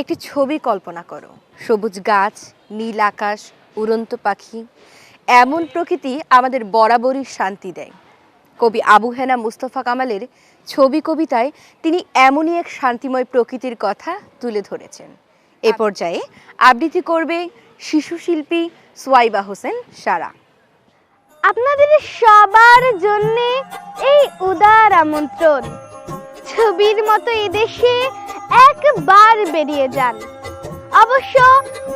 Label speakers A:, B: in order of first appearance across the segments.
A: একটি ছবি কল্পনা করো। সবুজ গাছ, নীল আকাশ, উড়ন্ত পাখি। এমন প্রকৃতি আমাদের বরাবরই শান্তি দেয়। কবি আবু হেনা মুস্তফা কামালের ছবি কবিতায় তিনি এমনই এক শান্তিময় প্রকৃতির কথা তুলে ধরেছেন। এ পর্যায়ে আবৃত্তি করবে শিশু শিল্পী সোয়াইবা হোসেন সারা।
B: আপনাদের সবার জন্য এই উদার আমন্ত্রণ। ছবির মতো এদেশে একবার বেরিয়ে যান। অবশ্য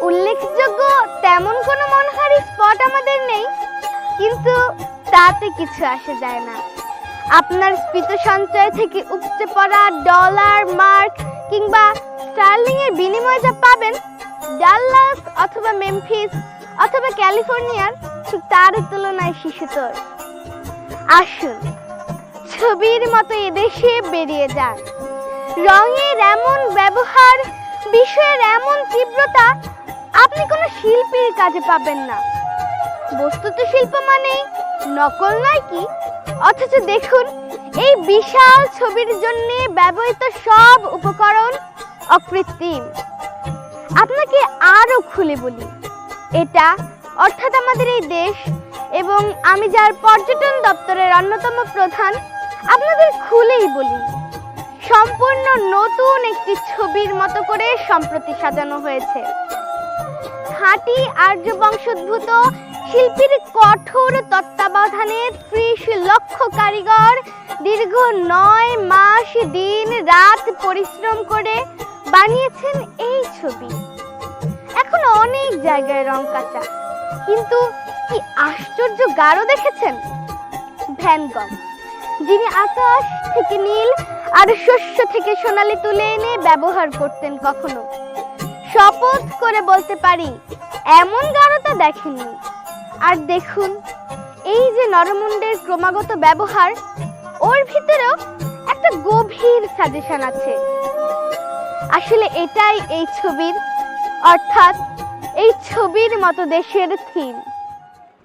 B: উল্লেখযোগ্য তেমন কোনো মনোহারী স্পট আমাদের নেই, কিন্তু তাতে কিছু আসে যায় না। আপনার স্ফীত সঞ্চয় থেকে উপচে পড়া ডলার, মার্ক কিংবা স্টার্লিং এর বিনিময়ে যা পাবেন, ডাল্লাস অথবা মেমফিস অথবা ক্যালিফোর্নিয়ার তার তুলনায় শিশুতর। আসুন, ছবির মতো এদেশে বেরিয়ে যান। রঙের এমন ব্যবহার, বিষয়ের এমন তীব্রতা, আপনি কোনো শিল্পীর কাজে পাবেন না। বস্তুত শিল্প মানে নকল নয় কি? অথচ দেখুন, এই বিশাল ছবির জন্য ব্যবহৃত সব উপকরণ অকৃত্রিম। আপনাকে আরও খুলে বলি, এটা অর্থাৎ আমাদের এই দেশ এবং আমি যার পর্যটন দপ্তরের অন্যতম প্রধান, আপনাদের খুলেই বলি সম্পূর্ণ নতুন একটি ছবির মতো করে সম্প্রতি সাজানো হয়েছে। খাঁটি আর্য বংশোদ্ভূত, শিল্পীর কঠোর তত্ত্বাবধানে ত্রিশ লক্ষ কারিগর দীর্ঘ নয় মাস দিন রাত পরিশ্রম করে বানিয়েছেন এই ছবি। এখন অনেক জায়গায় রং কাঁচা। কিন্তু কি আশ্চর্য গাঢ় দেখেছেন? ভ্যান গগ যিনি আকাশ থেকে নীল আর শস্য থেকে সোনালি তুলে এনে ব্যবহার করতেন কখনো? শপথ করে বলতে পারি, এমন গাঢ়তা দেখেননি। আর দেখুন, এই যে নরমুণ্ডের ক্রমাগত ব্যবহার, ওর ভিতরেও একটা গভীর সাজেশন আছে। আসলে এটাই এই ছবির, অর্থাৎ এই ছবির মতো দেশের থিম